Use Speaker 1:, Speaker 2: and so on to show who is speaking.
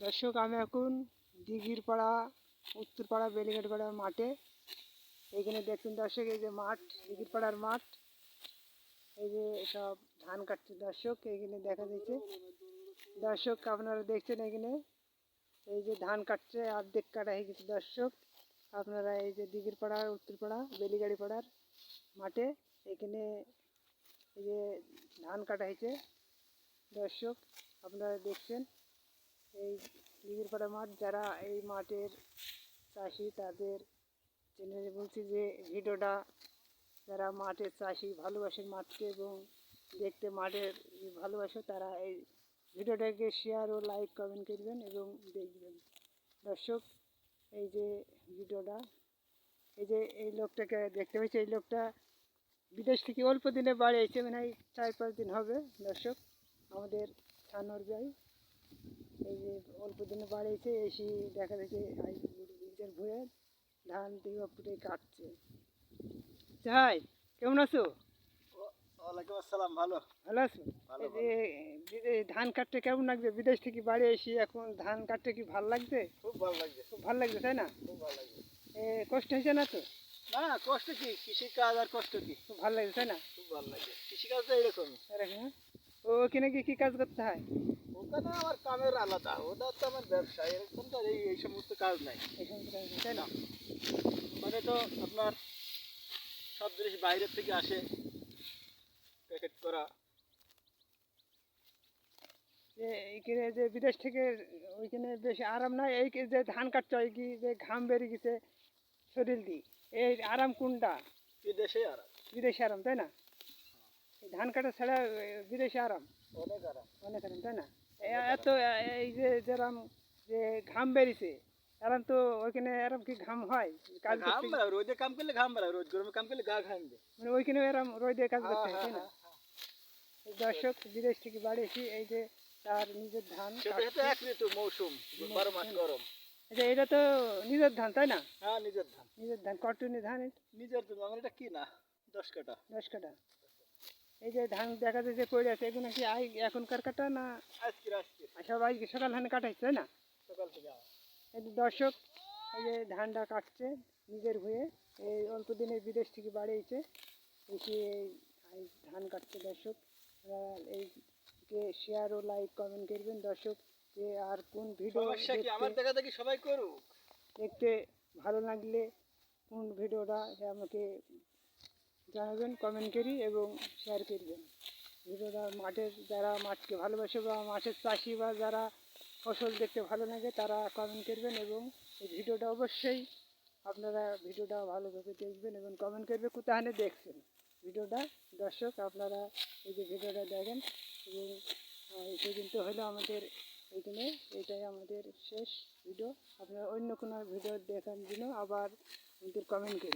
Speaker 1: দর্শক, আমি এখন দিঘির পাড়া উত্তরপাড়া বেলিঘাট পাড়ার মাঠে। এইখানে দেখছেন দর্শক, এই যে মাঠ দিঘির পাড়ার মাঠ। এই যে সব ধান কাটছে দর্শক এইখানে দেখা যাচ্ছে। দর্শক, আপনারা দেখছেন এখানে, এই যে ধান কাটছে, অর্ধেক কাটা হয়ে গেছে দর্শক। আপনারা এই যে দিঘির পাড়া উত্তরপাড়া বেলিগাড়ি পাড়ার মাঠে এখানে এই যে ধান কাটা হয়েছে। দর্শক, আপনারা দেখছেন। এই দিঘির পাড়া মাঠ যারা এই মাঠের চাষি তাদের জেনে বলছি যে ভিডিওটা যারা মাঠের চাষি ভালোবাসেন মাঠকে এবং দেখতে মাঠের ভালোবাসে তারা এই ভিডিওটাকে শেয়ার ও লাইক কমেন্ট করবেন এবং দেখবেন। দর্শক, এই যে ভিডিওটা, এই যে এই লোকটাকে দেখতে পাচ্ছি, এই লোকটা বিদেশ থেকে অল্প দিনে বাড়ি এসেছে মানে চার পাঁচ দিন হবে। দর্শক, আমাদের ছানোর ভাই এই যে অল্প দিনে বাড়ি এসে এসে দেখা যাচ্ছে এই নিজের ভুয়ে ধান দিয়ে পুটে কাটছে। যাই কেমন আছো?
Speaker 2: ওয়ালাইকুম আসসালাম ভালো।
Speaker 1: ভালো আছো? এই যে ধান কাটতে কেমন লাগছে বিদেশ থেকে বাড়ি এসে এখন ধান কাটতে কি ভালো লাগছে?
Speaker 2: খুব ভালো লাগছে।
Speaker 1: খুব ভালো লাগছে তাই না?
Speaker 2: খুব ভালো লাগছে।
Speaker 1: এ, কষ্ট হয়েছে না তো?
Speaker 2: না কষ্ট কি? কৃষি কাজ আর কষ্ট কি?
Speaker 1: খুব ভালো লাগছে তাই না?
Speaker 2: খুব ভালো লাগে কৃষি কাজ তো এরকমই।
Speaker 1: এরকম, ওখানে গিয়ে কি কাজ করতে হয়?
Speaker 2: ওখানে আমার কামের আলাদা ওটা তো আমার ব্যবসা এরকম তো এই এই সমস্ত কাজ নাই।
Speaker 1: তাই না?
Speaker 2: মানে তো আপনার সব জিনিস বাইরের থেকে আসে প্যাকেট করা।
Speaker 1: এইখানে যে বিদেশ থেকে ওইখানে বেশি আরাম নাই এই যে ধান কাটতে হয় কি যে ঘাম বেরিয়ে গেছে শরীর দিয়ে এই আরাম কোনটা?
Speaker 2: বিদেশে আরাম।
Speaker 1: বিদেশে আরাম তাই না? ধান কাটা ছাড়া বিদেশে আরাম।
Speaker 2: অনেক আরাম।
Speaker 1: অনেক আরাম তাই না? এত এই যে যেরম যে ঘাম বেরিয়েছে এরম তো ওইখানে এরম কি ঘাম হয়? কাজ
Speaker 2: ঘাম রোদে কাম করলে ঘাম বেড়ায় রোদ গরমে কাম করলে গা ঘামবে
Speaker 1: মানে ওইখানে এরম রোদে কাজ করতে হয় তাই না?
Speaker 2: হ্যাঁ,
Speaker 1: দর্শক বিদেশ থেকে বাড়ি এসে এই যে তার নিজের ধান
Speaker 2: এক ঋতু মৌসুম বারো মাস গরম।
Speaker 1: আচ্ছা এটা তো নিজের ধান তাই না?
Speaker 2: হ্যাঁ নিজের ধান।
Speaker 1: নিজের ধান কটনি ধান
Speaker 2: নিজের জন্য আমার এটা কি না দশ কাটা
Speaker 1: দশ কাটা এই যে ধান দেখা যে পড়ে আছে এগুলো কি আই এখনকার কাটা না
Speaker 2: আজকে আজকে
Speaker 1: সব আজকে সকাল ধান কাটাইছে তাই না?
Speaker 2: সকাল থেকে আওয়া।
Speaker 1: এই যে দর্শক এই যে ধানটা কাটছে নিজের হয়ে এই অল্প দিনে বিদেশ থেকে বাড়িয়েছে। এসে এই- ধান কাটছে দর্শক। এই এইকে শেয়ার ও লাইক কমেন্ট করবেন দর্শক যে আর কোন ভিডিও
Speaker 2: আমার দেখা দেখি সবাই করুক।
Speaker 1: দেখতে ভালো লাগলে কোন ভিডিওটা আমাকে জানাবেন কমেন্ট করি এবং শেয়ার করবেন ভিডিওটা মাঠের যারা মাঠকে ভালোবাসে বা মাঠের চাষি বা যারা ফসল দেখতে ভালো লাগে, তারা কমেন্ট করবেন এবং এই ভিডিওটা অবশ্যই আপনারা ভিডিওটা ভালোভাবে দেখবেন এবং কমেন্ট করবে কোথায় দেখছেন। ভিডিওটা দর্শক, আপনারা এই যে ভিডিওটা দেখেন, এবং এই পর্যন্ত হলো আমাদের এইখানে। এটাই আমাদের শেষ ভিডিও। আপনারা অন্য কোনো ভিডিও দেখার জন্য আবার আমাদের কমেন্ট করুন